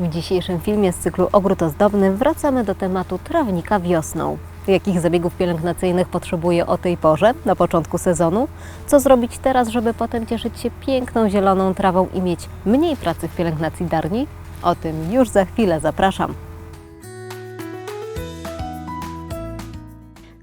W dzisiejszym filmie z cyklu Ogród Ozdobny wracamy do tematu trawnika wiosną. Jakich zabiegów pielęgnacyjnych potrzebuje o tej porze, na początku sezonu? Co zrobić teraz, żeby potem cieszyć się piękną zieloną trawą i mieć mniej pracy w pielęgnacji darni? O tym już za chwilę zapraszam.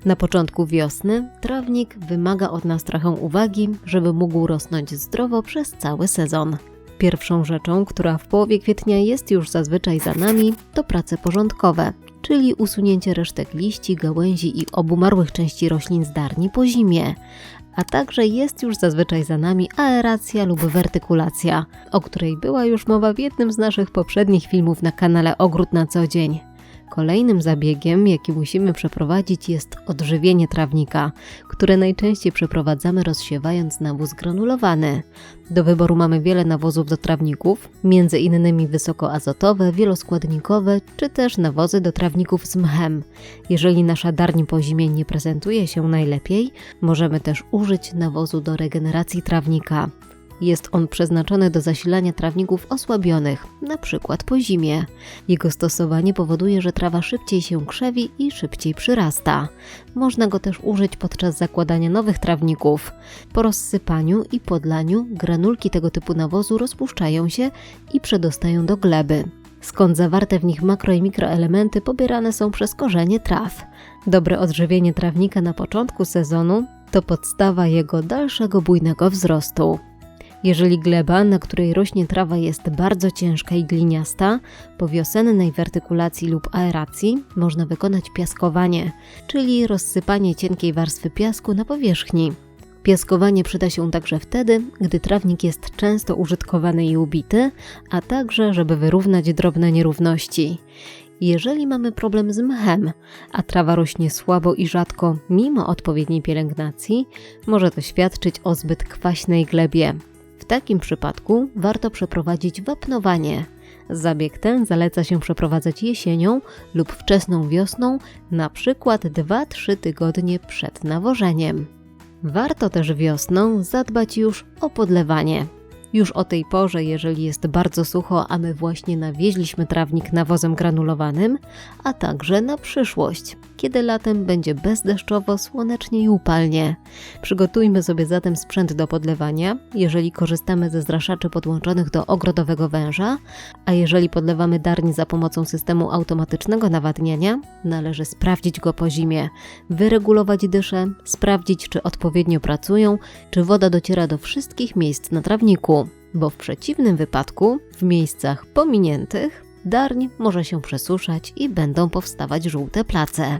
Na początku wiosny trawnik wymaga od nas trochę uwagi, żeby mógł rosnąć zdrowo przez cały sezon. Pierwszą rzeczą, która w połowie kwietnia jest już zazwyczaj za nami, to prace porządkowe, czyli usunięcie resztek liści, gałęzi i obumarłych części roślin z darni po zimie. A także jest już zazwyczaj za nami aeracja lub wertykulacja, o której była już mowa w jednym z naszych poprzednich filmów na kanale Ogród na co dzień. Kolejnym zabiegiem, jaki musimy przeprowadzić, jest odżywienie trawnika, które najczęściej przeprowadzamy rozsiewając nawóz granulowany. Do wyboru mamy wiele nawozów do trawników, między innymi wysokoazotowe, wieloskładnikowe, czy też nawozy do trawników z mchem. Jeżeli nasza darń po zimie nie prezentuje się najlepiej, możemy też użyć nawozu do regeneracji trawnika. Jest on przeznaczony do zasilania trawników osłabionych, na przykład po zimie. Jego stosowanie powoduje, że trawa szybciej się krzewi i szybciej przyrasta. Można go też użyć podczas zakładania nowych trawników. Po rozsypaniu i podlaniu granulki tego typu nawozu rozpuszczają się i przedostają do gleby skąd zawarte w nich makro i mikroelementy pobierane są przez korzenie traw. Dobre odżywienie trawnika na początku sezonu to podstawa jego dalszego bujnego wzrostu. Jeżeli gleba, na której rośnie trawa jest bardzo ciężka i gliniasta, po wiosennej wertykulacji lub aeracji można wykonać piaskowanie, czyli rozsypanie cienkiej warstwy piasku na powierzchni. Piaskowanie przyda się także wtedy, gdy trawnik jest często użytkowany i ubity, a także żeby wyrównać drobne nierówności. Jeżeli mamy problem z mchem, a trawa rośnie słabo i rzadko mimo odpowiedniej pielęgnacji, może to świadczyć o zbyt kwaśnej glebie. W takim przypadku warto przeprowadzić wapnowanie. Zabieg ten zaleca się przeprowadzać jesienią lub wczesną wiosną, na przykład 2-3 tygodnie przed nawożeniem. Warto też wiosną zadbać już o podlewanie. Już o tej porze, jeżeli jest bardzo sucho, a my właśnie nawieźliśmy trawnik nawozem granulowanym, a także na przyszłość, kiedy latem będzie bezdeszczowo, słonecznie i upalnie. Przygotujmy sobie zatem sprzęt do podlewania, jeżeli korzystamy ze zraszaczy podłączonych do ogrodowego węża, a jeżeli podlewamy darni za pomocą systemu automatycznego nawadniania, należy sprawdzić go po zimie, wyregulować dysze, sprawdzić czy odpowiednio pracują, czy woda dociera do wszystkich miejsc na trawniku, bo w przeciwnym wypadku, w miejscach pominiętych, darń może się przesuszać i będą powstawać żółte place.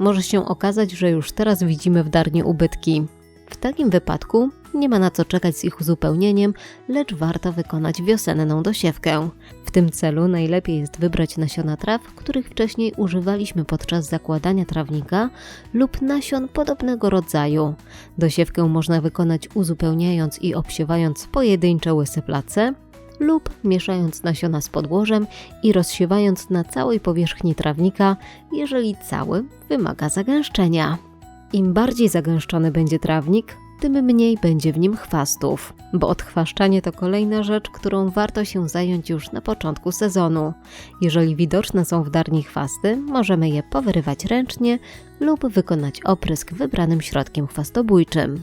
Może się okazać, że już teraz widzimy w darni ubytki. W takim wypadku nie ma na co czekać z ich uzupełnieniem, lecz warto wykonać wiosenną dosiewkę. W tym celu najlepiej jest wybrać nasiona traw, których wcześniej używaliśmy podczas zakładania trawnika lub nasion podobnego rodzaju. Dosiewkę można wykonać uzupełniając i obsiewając pojedyncze łyse place, lub mieszając nasiona z podłożem i rozsiewając na całej powierzchni trawnika, jeżeli cały wymaga zagęszczenia. Im bardziej zagęszczony będzie trawnik, tym mniej będzie w nim chwastów, bo odchwaszczanie to kolejna rzecz, którą warto się zająć już na początku sezonu. Jeżeli widoczne są w darni chwasty, możemy je powyrywać ręcznie lub wykonać oprysk wybranym środkiem chwastobójczym.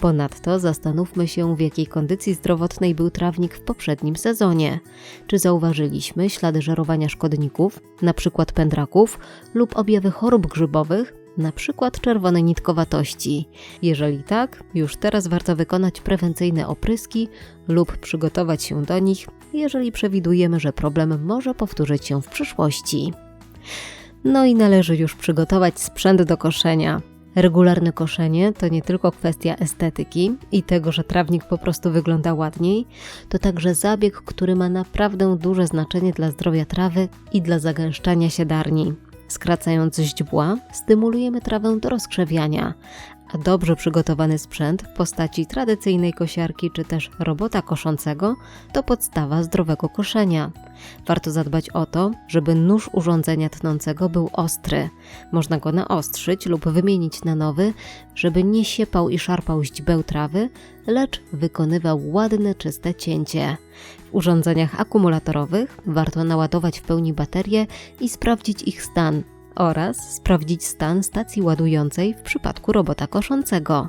Ponadto zastanówmy się, w jakiej kondycji zdrowotnej był trawnik w poprzednim sezonie. Czy zauważyliśmy ślady żerowania szkodników, np. pędraków, lub objawy chorób grzybowych, na przykład czerwonej nitkowatości. Jeżeli tak, już teraz warto wykonać prewencyjne opryski lub przygotować się do nich, jeżeli przewidujemy, że problem może powtórzyć się w przyszłości. No i należy już przygotować sprzęt do koszenia. Regularne koszenie to nie tylko kwestia estetyki i tego, że trawnik po prostu wygląda ładniej, to także zabieg, który ma naprawdę duże znaczenie dla zdrowia trawy i dla zagęszczania się darni. Skracając źdźbła, stymulujemy trawę do rozkrzewiania, a dobrze przygotowany sprzęt w postaci tradycyjnej kosiarki czy też robota koszącego to podstawa zdrowego koszenia. Warto zadbać o to, żeby nóż urządzenia tnącego był ostry. Można go naostrzyć lub wymienić na nowy, żeby nie siepał i szarpał źdźbeł trawy, lecz wykonywał ładne, czyste cięcie. W urządzeniach akumulatorowych warto naładować w pełni baterie i sprawdzić ich stan oraz sprawdzić stan stacji ładującej w przypadku robota koszącego.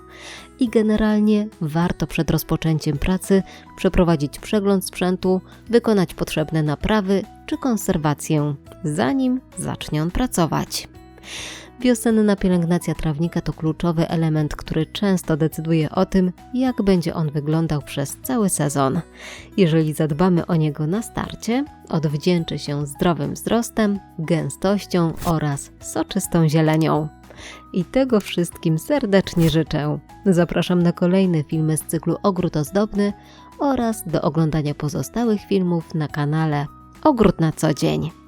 I generalnie warto przed rozpoczęciem pracy przeprowadzić przegląd sprzętu, wykonać potrzebne naprawy czy konserwację, zanim zacznie on pracować. Wiosenna pielęgnacja trawnika to kluczowy element, który często decyduje o tym, jak będzie on wyglądał przez cały sezon. Jeżeli zadbamy o niego na starcie, odwdzięczy się zdrowym wzrostem, gęstością oraz soczystą zielenią. I tego wszystkim serdecznie życzę. Zapraszam na kolejne filmy z cyklu Ogród Ozdobny oraz do oglądania pozostałych filmów na kanale Ogród na co dzień.